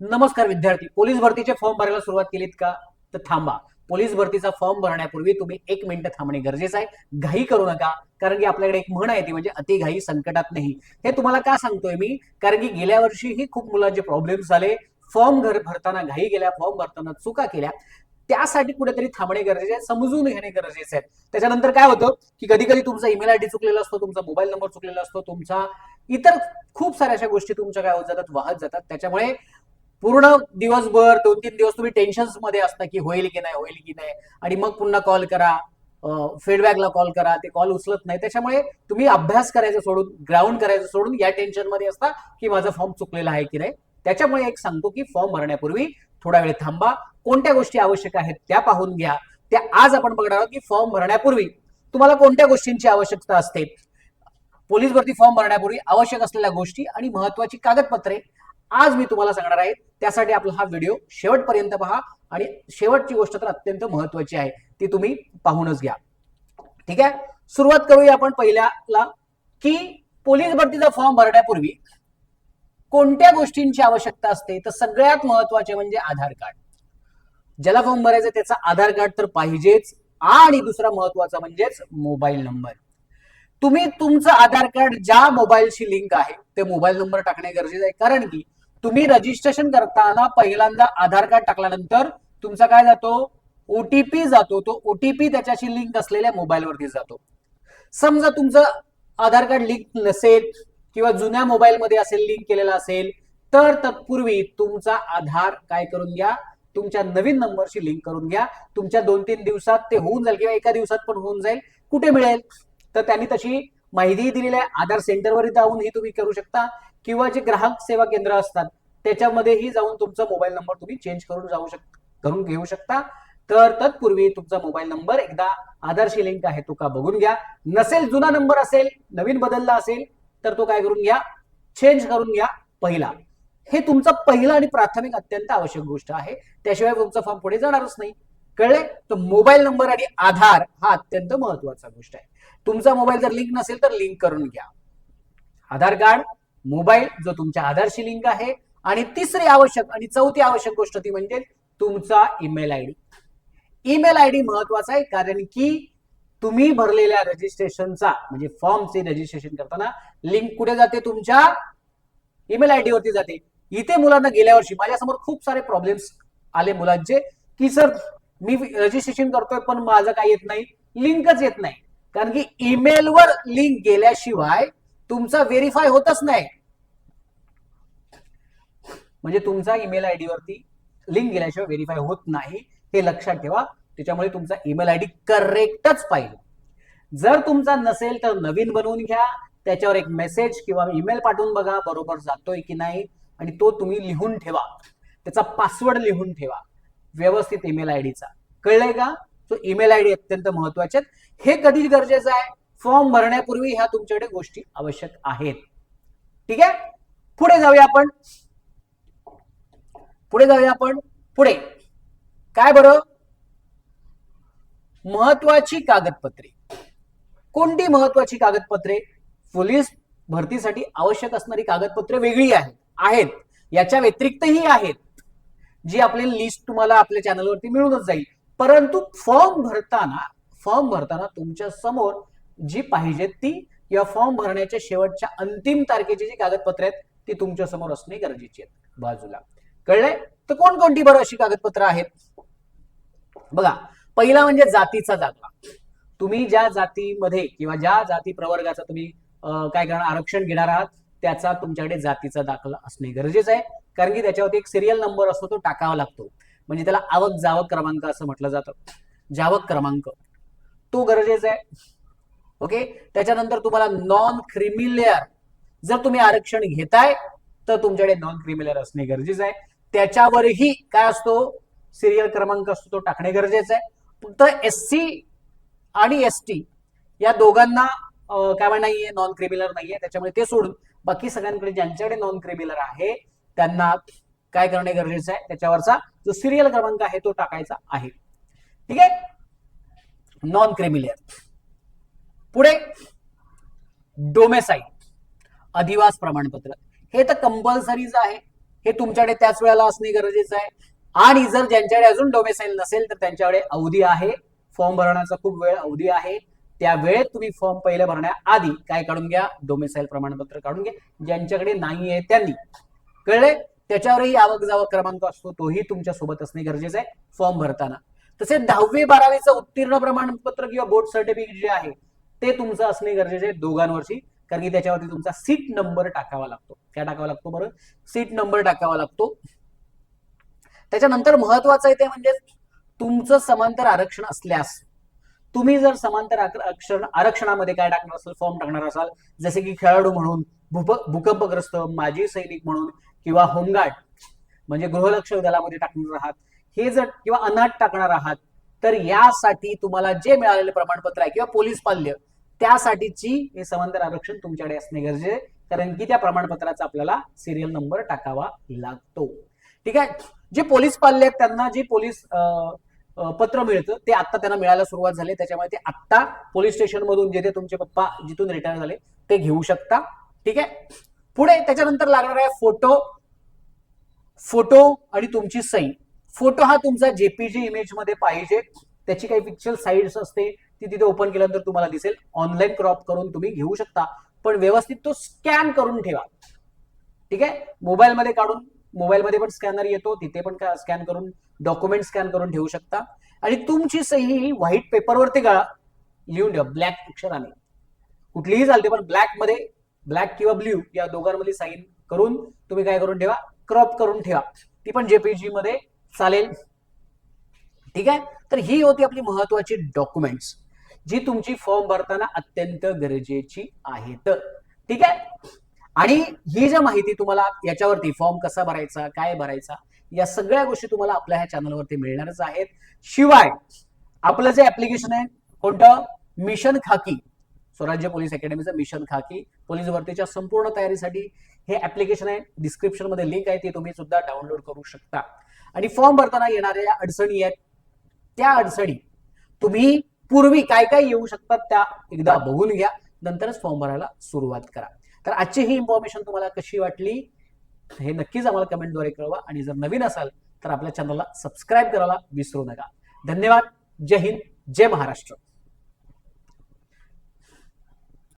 नमस्कार विद्यार्थी police भरतीचे form भरायला सुरुवात केलीत का? तर थांबा. पोलीस भरतीचा फॉर्म भरण्यापूर्वी तुम्ही एक मिनिट थांबणे गरजेचं आहे. घाई करू नका कारण की आपल्याकडे एक म्हण आहे ती म्हणजे अति घाई संकटात नाही. हे तुम्हाला का सांगतोय मी? कारण की गेल्या वर्षीही खूप मुलांचे प्रॉब्लेम्स झाले. फॉर्म घर भरताना घाई गेल्या फॉर्म भरताना चुका केल्या. त्यासाठी कुठेतरी थांबणे गरजेचे आहे समजून घेणे गरजेचे आहे. त्याच्यानंतर काय होतं की कधी कधी तुमचा ईमेल आयडी चुकलेला असतो तुमचा मोबाईल नंबर चुकलेला असतो तुमचा इतर खूप साऱ्या अशा गोष्टी तुमच्या काय होत जातात वाहत जातात. त्याच्यामुळे पूर्ण दिवसभर दोन तीन दिवस तुम्ही टेन्शनमध्ये असता की होईल की नाही होईल की नाही. आणि मग पुन्हा कॉल करा फीडबॅकला कॉल करा ते कॉल उचलत नाही. त्याच्यामुळे तुम्ही अभ्यास करायचं सोडून ग्राउंड करायचं सोडून या टेन्शनमध्ये असता की माझा फॉर्म चुकलेला आहे की नाही. त्याच्यामुळे एक सांगतो की फॉर्म भरण्यापूर्वी थोडा वेळ थांबा. कोणत्या गोष्टी आवश्यक आहेत त्या पाहून घ्या. त्या आज आपण बघणार आहोत की फॉर्म भरण्यापूर्वी तुम्हाला कोणत्या गोष्टींची आवश्यकता असते? पोलीस भरती फॉर्म भरण्यापूर्वी आवश्यक असलेल्या गोष्टी आणि महत्वाची कागदपत्रे. आज मी तुम्हाला सांगणार आहे त्यासाठी आपला हा व्हिडिओ शेवटपर्यंत पहा आणि शेवटची गोष्ट तर अत्यंत महत्वाची आहे ती तुम्ही पाहूनच घ्या. ठीक आहे? सुरुवात करूया आपण पहिल्याला की पोलीस भरतीचा फॉर्म भरण्यापूर्वी कोणत्या गोष्टींची आवश्यकता असते? तर सगळ्यात महत्त्वाचे म्हणजे आधार कार्ड. ज्याला फॉर्म भरायचा त्याचा आधार कार्ड तर पाहिजेच. आणि दुसरा महत्त्वाचा म्हणजेच मोबाईल नंबर तुम्ही तुमचं आधार कार्ड ज्या मोबाईलशी लिंक आहे ते मोबाईल नंबर टाकणे गरजेचं आहे. कारण की तुम्ही रजिस्ट्रेशन करताना पहिल्यांदा आधार कार्ड टाकल्यानंतर तुमचा काय जातो? ओटीपी जातो. तो ओटीपी त्याच्याशी लिंक असलेल्या मोबाईलवरती जातो. समजा तुमचं आधार कार्ड लिंक नसेल किंवा जुन्या मोबाईलमध्ये असेल लिंक केलेला असेल तर तत्पूर्वी तुमचा आधार काय करून घ्या? तुमच्या नवीन नंबरशी लिंक करून घ्या. तुमच्या दोन तीन दिवसात ते होऊन जाईल किंवा एका दिवसात पण होऊन जाईल. कुठे मिळेल? तर त्यांनी तशी माहिती दिलेली आहे. आधार सेंटरवरही जाऊनही तुम्ही करू शकता. किंवा जे ग्राहक सेवा केंद्र असतात त्याच्यामध्येही जाऊन तुमचा मोबाईल नंबर तुम्ही चेंज करून जाऊ शक करून घेऊ शकता. तर तत्पूर्वी तुमचा मोबाईल नंबर एकदा आधारशी लिंक आहे तो का बघून घ्या. नसेल जुना नंबर असेल नवीन बदलला असेल तर तो काय करून घ्या? चेंज करून घ्या पहिला. हे तुमचा पहिला आणि प्राथमिक अत्यंत आवश्यक गोष्ट आहे. त्याशिवाय तुमचा फॉर्म पुढे जाणारच नाही. कळले तर मोबाईल नंबर आणि आधार हा अत्यंत महत्त्वाचा गोष्ट आहे. तुमचा मोबाईल जर लिंक नसेल तर लिंक करून घ्या. आधार कार्ड मोबाईल जो तुमच्या आधारशी लिंक आहे. आणि तिसरी आवश्यक आणि चौथी आवश्यक गोष्ट ती म्हणजे तुमचा email I D. Email I D महत्त्वाचा आहे कारण की तुम्ही भरलेल्या रजिस्ट्रेशनचा म्हणजे फॉर्मचे रजिस्ट्रेशन करताना लिंक कुठे जाते? तुमच्या ईमेल आय वरती जाते. इथे मुलांना गेल्या वर्षी माझ्यासमोर खूप सारे प्रॉब्लेम्स आले मुलांचे की सर मी रजिस्ट्रेशन करतोय पण माझं काही येत नाही? लिंकच येत नाही. कारण की ईमेलवर लिंक गेल्याशिवाय तुमचा व्हेरीफाय होतच नाही. म्हणजे तुमचा ईमेल आयडी वरती लिंक गेल्याशिवाय व्हेरीफाय होत नाही. हे लक्षात ठेवा. त्याच्यामुळे तुमचा ईमेल आयडी करेक्टच पाहिजे. जर तुमचा नसेल तर नवीन बनवून घ्या. त्याच्यावर एक मेसेज किंवा ईमेल पाठवून बघा बरोबर जातोय की नाही. आणि तो तुम्ही लिहून ठेवा. त्याचा पासवर्ड लिहून ठेवा. व्यवस्थित ईमेल आयडीचा कळलंय का? तो ईमेल आयडी अत्यंत महत्त्वाचे आहेत. हे कधी गरजेचं आहे. फॉर्म भरण्यापूर्वी ह्या तुमच्याकडे गोष्टी आवश्यक आहेत. ठीक आहे? पुढे जाऊया आपण. पुढे जाऊया आपण. पुढे. काय बरं? महत्वाची कागदपत्रे. कोणती महत्वाची कागदपत्रे? पोलीस भरतीसाठी आवश्यक असणारी कागदपत्रे वेगळी आहेत. आहेत. याच्या व्यतिरिक्तही आहेत. जी आपली लिस्ट तुम्हाला आपल्या चॅनलवरती मिळूनच जाईल. परंतु फॉर्म भरताना फॉर्म भरताना तुमच्यासमोर जी पाहिजेत ती या फॉर्म भरण्याच्या शेवटच्या अंतिम तारखेची जी कागदपत्रे आहेत ती तुमच्यासमोर असणे गरजेची आहेत. बाजूला. कळलंय? तर कोणकोणती बरं अशी कागदपत्र आहेत? बघा पहिला म्हणजे जातीचा दाखला तुम्ही ज्या जातीमध्ये किंवा ज्या जाती प्रवर्गाचा तुम्ही काय करणार आरक्षण घेणार आहात त्याचा तुमच्याकडे जातीचा दाखला असणे गरजेचं आहे. कारण की त्याच्यावरती एक सिरियल नंबर असतो तो टाकावा लागतो. म्हणजे त्याला आवक जावक क्रमांक असं म्हटलं जातं. जावक क्रमांक. तो गरजेचा आहे. ओके? त्याच्यानंतर तुम्हाला नॉन क्रिमिलेअर जर तुम्ही आरक्षण घेताय तर तुमच्याकडे नॉन क्रिमिलेअर असणे गरजेचं आहे. त्याच्यावरही काय असतो? सिरियल क्रमांक असतो तो टाकणे गरजेचं आहे. फक्त एस सी आणि एस टी या दोघांना काय म्हणा नाहीये नॉन क्रिमिलर नाहीये. त्याच्यामुळे ते सोडून बाकी सगळ्यांकडे ज्यांच्याकडे नॉन क्रिमिनल आहे त्यांना काय करणे गरजेचं आहे? त्याच्यावरचा जो सिरियल क्रमांक आहे तो टाकायचा आहे. ठीक आहे? नॉन क्रिमिलियर पुढे डोमेसाईट अधिवास प्रमाणपत्र. हे तर कंपल्सरीच आहे. हे तुमच्याकडे त्याच वेळेला असणे गरजेचं आहे. आणि जर ज्यांच्याकडे अजून डोमेसाईल नसेल तर त्यांच्याकडे अवधी आहे. फॉर्म भरण्याचा खूप वेळ अवधी आहे. त्या वेळेत तुम्ही फॉर्म पहिले भरण्याआधी काय काढून घ्या? डोमेसाईल प्रमाणपत्र काढून घ्या. ज्यांच्याकडे नाही आहे त्यांनी. कळले त्याच्यावरही आवक जावक क्रमांक असतो तोही तुमच्यासोबत असणे गरजेचं आहे फॉर्म भरताना. तसेच दहावी बारावीचं उत्तीर्ण प्रमाणपत्र किंवा बोर्ड सर्टिफिकेट जे आहे ते तुमचं असणे गरजेचे आहे दोघांवरची. कारण की त्याच्यावरती तुमचा सीट नंबर टाकावा लागतो. काय टाकावा लागतो बरं? सीट नंबर टाकावा लागतो. त्याच्यानंतर महत्वाचं आहे ते म्हणजे तुमचं समांतर आरक्षण असल्यास तुम्ही जर समांतर आरक्षण आरक्षणामध्ये काय टाकणार असाल? फॉर्म टाकणार असाल? जसे की खेळाडू म्हणून भूप- भूकंपग्रस्त माजी सैनिक म्हणून किंवा होमगार्ड म्हणजे गृहलक्ष दलामध्ये टाकणार आहात. हे जर किंवा अनाथ टाकणार आहात तर यासाठी तुम्हाला जे मिळालेले प्रमाणपत्र आहे किंवा पोलीस पाल्य त्यासाठीची हे समांतर आरक्षण तुमच्याकडे असणे गरजेचे कारण की त्या प्रमाणपत्राचा आपल्याला सिरियल नंबर टाकावा लागतो. ठीक आहे? जे पोलीस पाल्य आहेत त्यांना जे पोलीस पत्र मिळतं ते आता त्यांना मिळायला सुरुवात झाली. त्याच्यामुळे ते आत्ता पोलीस स्टेशन मधून जे तुमचे पप्पा जिथून रिटायर झाले ते घेऊ शकता. ठीक आहे? पुढे त्याच्यानंतर लागणार आहे फोटो. फोटो आणि तुमची सही फोटो हा तुमचा जेपीजी इमेजमध्ये पाहिजे. त्याची काही पिक्चर साईड्स असते. ती तिथे ओपन केल्यानंतर तुम्हाला दिसेल. ऑनलाईन क्रॉप करून तुम्ही घेऊ शकता. पण व्यवस्थित तो स्कॅन करून ठेवा. ठीक आहे? मोबाईलमध्ये काढून मोबाईलमध्ये पण स्कॅनर येतो. तिथे पण स्कॅन करून डॉक्युमेंट स्कॅन करून ठेवू शकता. आणि तुमची सही ही व्हाईट पेपरवरती गा लिहून ठेवा. ब्लॅक अक्षराने. कुठलीही चालते पण ब्लॅकमध्ये ब्लॅक किंवा ब्ल्यू या दोघांमध्ये साईन करून तुम्ही काय करून ठेवा? क्रॉप करून ठेवा. ती पण जेपीजी मध्ये चालेल. ठीक आहे? तर ही होती आपली महत्वाची डॉक्युमेंट्स जी तुमची फॉर्म भरताना अत्यंत गरजेची आहेत. ठीक आहे? आणि ही जी माहिती तुम्हाला याच्यावरती फॉर्म कसा भरायचा काय भरायचा या सगळ्या गोष्टी तुम्हाला आपल्या ह्या चॅनलवरती मिळणारच आहेत. शिवाय आपलं जे ऍप्लिकेशन आहे कोणतं? मिशन खाकी. स्वराज्य पोलीस अकॅडमीचं मिशन खाकी. पोलीस भरतीच्या संपूर्ण तयारीसाठी हे ऍप्लिकेशन आहे. डिस्क्रिप्शनमध्ये लिंक आहे ती तुम्ही सुद्धा डाउनलोड करू शकता. आणि फॉर्म भरताना येणाऱ्या अडचणी आहेत. त्या अडचणी तुम्ही पूर्वी काय काय येऊ शकतात त्या एकदा बघून घ्या. नंतरच फॉर्म भरायला सुरुवात करा. तर आजची ही इन्फॉर्मेशन तुम्हाला कशी वाटली हे नक्कीच आम्हाला कमेंटद्वारे कळवा. आणि जर नवीन असाल तर आपल्या चॅनलला सबस्क्राईब करायला विसरू नका. धन्यवाद. जय हिंद. जय महाराष्ट्र.